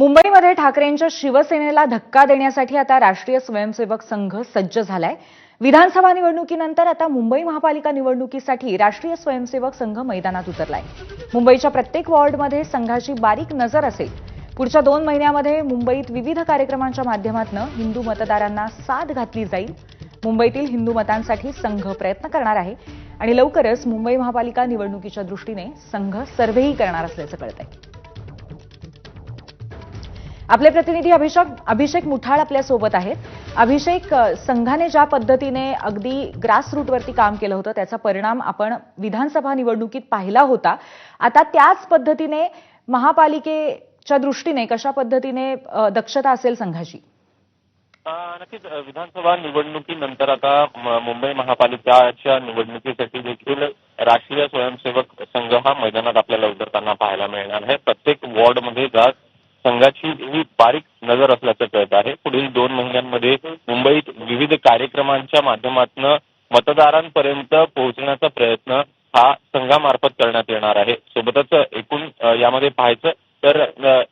मुंबईमध्ये ठाकरेंच्या शिवसेनेला धक्का देण्यासाठी आता राष्ट्रीय स्वयंसेवक संघ सज्ज झालाय. विधानसभा निवडणुकीनंतर आता मुंबई महापालिका निवडणुकीसाठी राष्ट्रीय स्वयंसेवक संघ मैदानात उतरलाय. मुंबईच्या प्रत्येक वॉर्डमध्ये संघाची बारीक नजर असेल. पुढच्या दोन महिन्यामध्ये मुंबईत विविध कार्यक्रमांच्या माध्यमातून हिंदू मतदारांना साथ घातली जाईल. मुंबईतील हिंदू मतांसाठी संघ प्रयत्न करणार आहे आणि लवकरच मुंबई महापालिका निवडणुकीच्या दृष्टीने संघ सर्व्हेही करणार असल्याचं कळतंय. आपले प्रतिनिधी अभिषेक अभिषेक मुठाळ आपल्यासोबत आहेत. अभिषेक संघाने ज्या पद्धतीने अगदी ग्रास रूटवरती काम केलं होतं त्याचा परिणाम आपण विधानसभा निवडणुकीत पाहिला होता. आता त्याच पद्धतीने महापालिकेच्या दृष्टीने कशा पद्धतीने दक्षता असेल संघाची? नक्कीच विधानसभा निवडणुकीनंतर आता मुंबई महापालिकाच्या निवडणुकीसाठी देखील राष्ट्रीय स्वयंसेवक संघ हा मैदानात आपल्याला उतरताना पाहायला मिळणार आहे. प्रत्येक वॉर्डमध्ये जात संघाची ही बारीक नजर असल्याचं कळत आहे. पुढील दोन महिन्यांमध्ये मुंबईत विविध कार्यक्रमांच्या माध्यमातून मतदारांपर्यंत पोहोचण्याचा प्रयत्न हा संघामार्फत करण्यात येणार आहे. सोबतच एकूण यामध्ये पाहायचं तर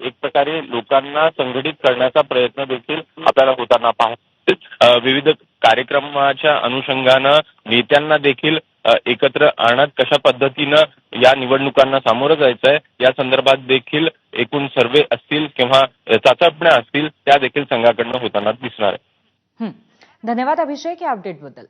एक प्रकारे लोकांना संघटित करण्याचा प्रयत्न देखील आपल्याला होताना पाहायचा विविध कार्यक्रमाच्या अनुषंगानं नेत्यांना देखील एकत्र आणत कशा पद्धतीनं या निवडणुकांना सामोरं जायचं आहे या संदर्भात देखील एकूण सर्वे असतील किंवा चाचपण्या असतील त्या देखील संघाकडनं होताना दिसणार आहे. धन्यवाद अभिषेक या अपडेटबद्दल